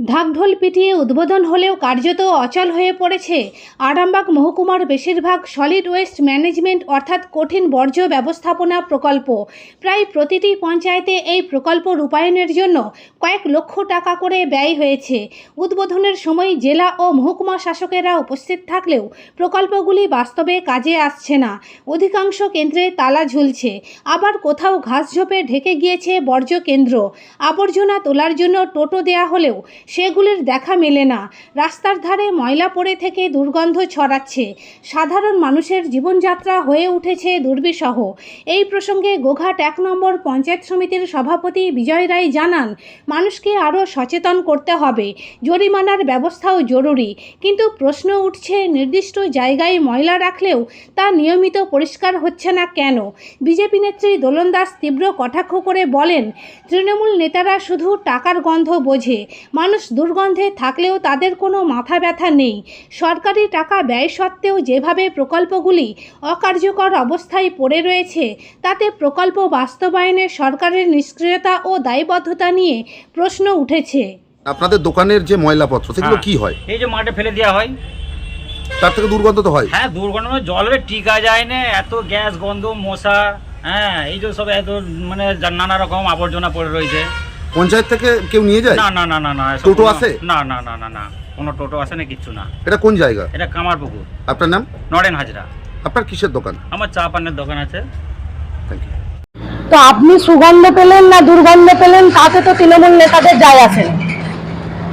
ঢাকঢোল পিটিয়ে উদ্বোধন হলেও কার্যত অচল হয়ে পড়েছে আরামবাগ মহকুমার বেশিরভাগ সলিড ওয়েস্ট ম্যানেজমেন্ট অর্থাৎ কঠিন বর্জ্য ব্যবস্থাপনা প্রকল্প। প্রায় প্রতিটি পঞ্চায়েতে এই প্রকল্প রূপায়ণের জন্য কয়েক লক্ষ টাকা করে ব্যয় হয়েছে। উদ্বোধনের সময় জেলা ও মহকুমা শাসকেরা উপস্থিত থাকলেও প্রকল্পগুলি বাস্তবে কাজে আসছে না। অধিকাংশ কেন্দ্রে তালা ঝুলছে। আবার কোথাও ঘাসঝোপে ঢেকে গিয়েছে বর্জ্য কেন্দ্র। আবর্জনা তোলার জন্য টোটো দেয়া হলেও সেগুলির দেখা মেলে না। রাস্তার ধারে ময়লা পড়ে থেকে দুর্গন্ধ ছড়াচ্ছে। সাধারণ মানুষের জীবনযাত্রা হয়ে উঠেছে দুর্বিষহ। এই প্রসঙ্গে গোঘাট এক নম্বর পঞ্চায়েত সমিতির সভাপতি বিজয় রায় জানান, মানুষকে আরও সচেতন করতে হবে। জরিমানার ব্যবস্থাও জরুরি। কিন্তু প্রশ্ন উঠছে, নির্দিষ্ট জায়গায় ময়লা রাখলেও তা নিয়মিত পরিষ্কার হচ্ছে না কেন? বিজেপি নেত্রী দোলন দাস তীব্র কটাক্ষ করে বলেন, তৃণমূল নেতারা শুধু টাকার গন্ধ বোঝে। মানুষ দুর্গন্ধে থাকলেও তাদের কোনো মাথা ব্যথা নেই। সরকারি টাকা ব্যয় সত্ত্বেও যেভাবে প্রকল্পগুলি অকার্যকর অবস্থায় পড়ে রয়েছে তাতে প্রকল্প বাস্তবায়নে সরকারের নিষ্ক্রিয়তা ও দায়বদ্ধতা নিয়ে প্রশ্ন উঠেছে। আপনাদের দোকানের যে ময়লাপত্র সেগুলো হ্যাঁ। কি হয়? এই যে মাঠে ফেলে দেওয়া হয়। তার থেকে দুর্গন্ধ তো হয়। হ্যাঁ দুর্গন্ধ মানে জলে টিকা যায় না এত গ্যাস গন্ধ মশা হ্যাঁ এই যে সব এত মানে নানা রকম আবর্জনা পড়ে রয়েছে। পঞ্চায়েত থেকে কেউ নিয়ে যায়? না না না না না এসব টোটো কোনো- আসে? না না না না না কোনো টোটো আসে না কিচ্ছু না। এটা কোন জায়গা? এটা কামার পুকুর আপনার নাম? নরেন হাজরা। আপনার কিসের দোকান? আমার চা পানের দোকান আছে। থ্যাংক ইউ তো আপনি সুগন্ধ পেলেন না দুর্গন্ধ পেলেন তাতে তো তৃণমূল নেতাদের যায় না।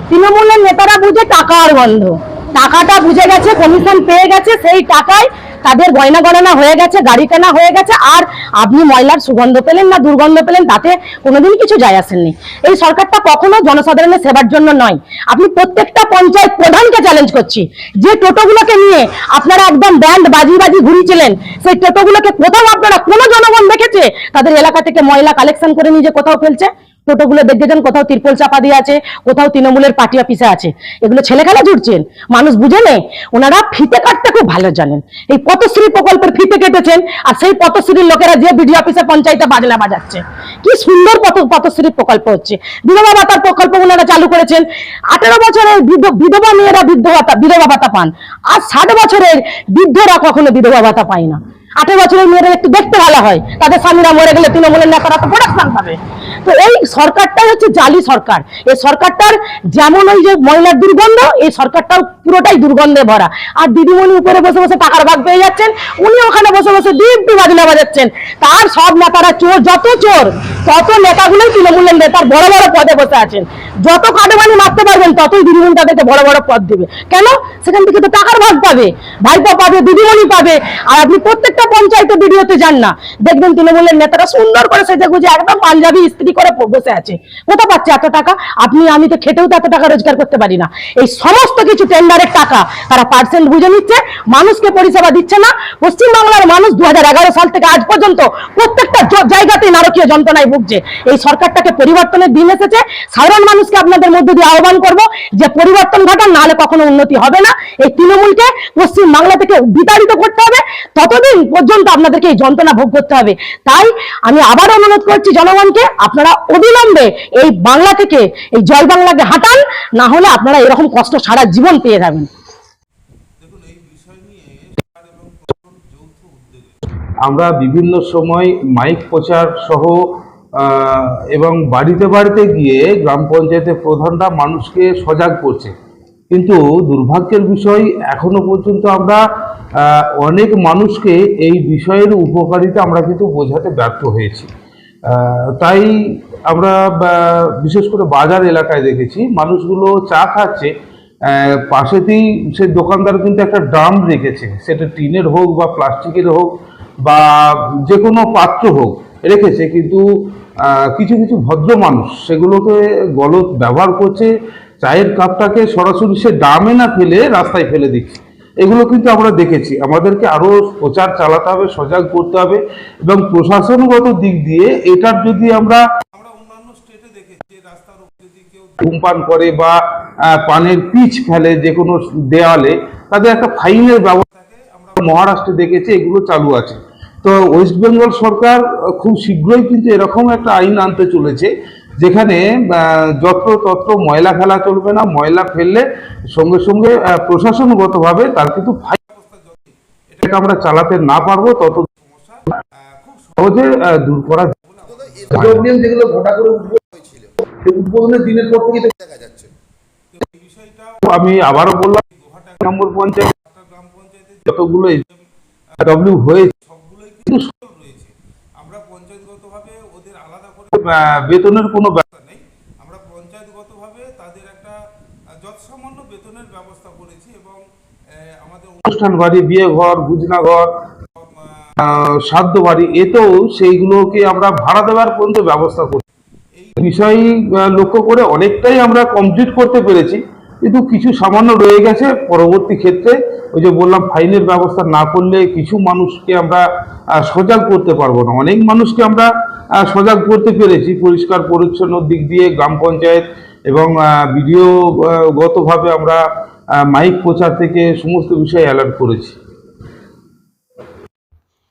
তৃণমূলের নেতারা বুঝে টাকা আর গন্ধ। টাকাটা বুঝে গেছে কমিশন পেয়ে গেছে সেই টাকায় তাদের গয়না গণনা হয়ে গেছে, গাড়ি কেনা হয়ে গেছে, আর আপনি ময়লার সুগন্ধ পেলেন না, দুর্গন্ধ পেলেন, তাতে কোনোদিন কিছু যায় আসেননি। এই সরকারটা কখনো জনসাধারণের সেবার জন্য নয়। আপনি প্রত্যেকটা পঞ্চায়েত প্রধানকে চ্যালেঞ্জ করছি। যে টোটোগুলোকে নিয়ে আপনারা একদম ব্যান্ড বাজি বাজি ঘুরিয়েছিলেন, সেই টোটোগুলোকে কোথাও আপনারা কোনো জনগণ দেখেছে? তাদের এলাকা থেকে ময়লা কালেকশন করে নিয়ে যে কোথাও ফেলছে? টোটোগুলো দেখেছেন কোথাও তিরপল চাপা দিয়ে আছে, কোথাও তৃণমূলের পার্টি অফিসে আছে। এগুলো ছেলে খেলা জুড়ছেন মানুষ বুঝে নেই ওনারা ফিতে কাটতে খুব ভালো জানেন। এই পথশ্রী প্রকল্পের ফিতে কেটেছেন, আর সেই পথশ্রীর লোকেরা যে বিডিও অফিসে পঞ্চায়েতে বাজনা বাজাচ্ছে। কি সুন্দর পথ, পথশ্রী প্রকল্প হচ্ছে। বিধবা ভাতার প্রকল্প ওনারা চালু করেছেন। আঠেরো বছরের বিধবা মেয়েরা বৃদ্ধ ভাতা, বিধবা ভাতা পান। আর ষাট বছরের বৃদ্ধরা কখনো বিধবা ভাতা পায় না। আঠেরো বছরের মেয়েরা একটু দেখতে ভালো হয়। তাদের স্বামীরা মরে গেলে তৃণমূলের নেতারা তো প্রোডাকশন পাবে। তো এই সরকারটাই হচ্ছে জালি সরকার। এই সরকারটার যেমন ওই যে ময়লার দুর্গন্ধ, এই সরকারটাও পুরোটাই দুর্গন্ধে ভরা। আর দিদিমণি উপরে বসে বসে টাকার ভাগ পেয়ে যাচ্ছেন, উনি ওখানে বসে বসে দিব্যি বাজনা বাজাচ্ছেন। তার সব নেতারা চোর, যত চোর, তত নেতাগুলোই তৃণমূলের নেতার বড় বড় পদে বসে আছেন। যত কাটবানি মারতে পারবেন, ততই দিদিমণি তাদেরকে বড় বড় পদ দেবে। কেন? সেখান থেকে তো টাকার ভাগ পাবে, ভাইপো পাবে, দিদিমণি পাবে। আর আপনি প্রত্যেকটা পঞ্চায়েতে ভিডিওতে যান না। দেখবেন তৃণমূলের নেতারা সুন্দর করে সেজে গুজে একদম পাঞ্জাবি ইস্ত্রি করে বসে আছে। কোথা পাচ্ছে এত টাকা? আপনি, আমি তো খেটেও তো এত টাকা রোজগার করতে পারি না। এই সমস্ত কিছু টেন্ডারের টাকা তারা পার্সেন্ট বুঝে নিচ্ছে, মানুষকে পরিষেবা দিচ্ছে না। পশ্চিমবাংলার মানুষ দুই হাজার এগারো সাল থেকে আজ পর্যন্ত প্রত্যেকটা জায়গাতেই নারকীয় যন্ত্রণায় ভুগছে। এই সরকারটাকে পরিবর্তনের দিন এসেছে। সাধারণ মানুষকে আপনাদের মধ্যে দিয়ে আহ্বান করব যে পরিবর্তন ঘটান, নাহলে কখনো উন্নতি হবে না। এই তৃণমূলকে পশ্চিম বাংলা থেকে বিতাড়িত করতে হবে। ততদিন পর্যন্ত আপনাদেরকে এই যন্ত্রণা ভোগ করতে হবে। তাই আমি আবার অনুরোধ করছি জনগণকে আপনারা অবিলম্বে এই বাংলা থেকে এই জয় বাংলাকে হাঁটান, না হলে আপনারা এরকম কষ্ট সারা জীবন পেয়ে যাবেন। আমরা বিভিন্ন সময় মাইক প্রচার সহ এবং বাড়িতে বাড়িতে গিয়ে গ্রাম পঞ্চায়েতের প্রধানরা মানুষকে সজাগ করছে। কিন্তু দুর্ভাগ্যের বিষয়, এখনও পর্যন্ত আমরা অনেক মানুষকে এই বিষয়ের উপকারিতা আমরা কিন্তু বোঝাতে ব্যর্থ হয়েছি। তাই আমরা বিশেষ করে বাজার এলাকায় দেখেছি, মানুষগুলো চা খাচ্ছে পাশেতেই সে দোকানদার কিন্তু একটা ড্রাম রেখেছে, সেটা টিনের হোক বা প্লাস্টিকের হোক বা যে কোনো পাত্র হোক রেখেছে, কিন্তু কিছু কিছু ভদ্র মানুষ সেগুলোকে গলত ব্যবহার করছে, চায়ের কাপটাকে সরাসরি সে ডামে না ফেলে রাস্তায় ফেলে দিচ্ছে। এগুলো কিন্তু আমরা দেখেছি। আমাদেরকে আরও প্রচার চালাতে হবে সজাগ করতে হবে এবং প্রশাসনগত দিক দিয়ে এটার যদি আমরা ধূমপান করে বা পানের পিচ ফেলে যে কোনো দেওয়ালে তাদের একটা ফাইনের ব্যবস্থা আমরা মহারাষ্ট্রে দেখেছি এগুলো চালু আছে। তো ওয়েস্ট বেঙ্গল সরকার খুব শীঘ্রই কিন্তু এরকম একটা আইন আনতে চলেছে। যেখানে যত্র তত্র ময়লা ফেলা চলবে না ময়লা ফেললে সঙ্গে সঙ্গে প্রশাসনগতভাবে তার কিন্তু ফাইন এটাকে আমরা চালাতে না পারব তত খুব সহজে দূর করা যেগুলো ঘটা করে উদ্বোধনের দিনের পর থেকে দেখা যাচ্ছে। আমি আবারও বললাম নম্বর পঞ্চায়েত যতগুলো ডব্লিউ হয়েছে সবগুলোই কিন্তু সফল রয়েছে আমরা পঞ্চায়েতগতভাবে ওদের আলাদা করে আহ, বেতনের কোনো ব্যবস্থা নেই। আমরা পঞ্চায়েতগতভাবে তাদের একটা যৎসামান্য বেতনের ব্যবস্থা করেছি এবং আমাদের অনুষ্ঠান বাড়ি বিয়ে ঘর গুজনা ঘর সাধ্য বাড়ি এতেও সেইগুলোকে আমরা ভাড়া দেওয়ার পর্যন্ত ব্যবস্থা করি এই বিষয় লক্ষ্য করে অনেকটাই আমরা কমপ্লিট করতে পেরেছি কিন্তু কিছু সামান্য রয়ে গেছে। পরবর্তী ক্ষেত্রে ওই যে বললাম ফাইনের ব্যবস্থা না করলে কিছু মানুষকে আমরা সজাগ করতে পারব না। অনেক মানুষকে আমরা সজাগ করতে পেরেছি, পরিষ্কার, পরিচ্ছন্ন দিক দিয়ে গ্রাম পঞ্চায়েত এবং ভিডিও গতভাবে আমরা মাইক প্রচার থেকে সমস্ত বিষয়ে অ্যালার্ট করেছি।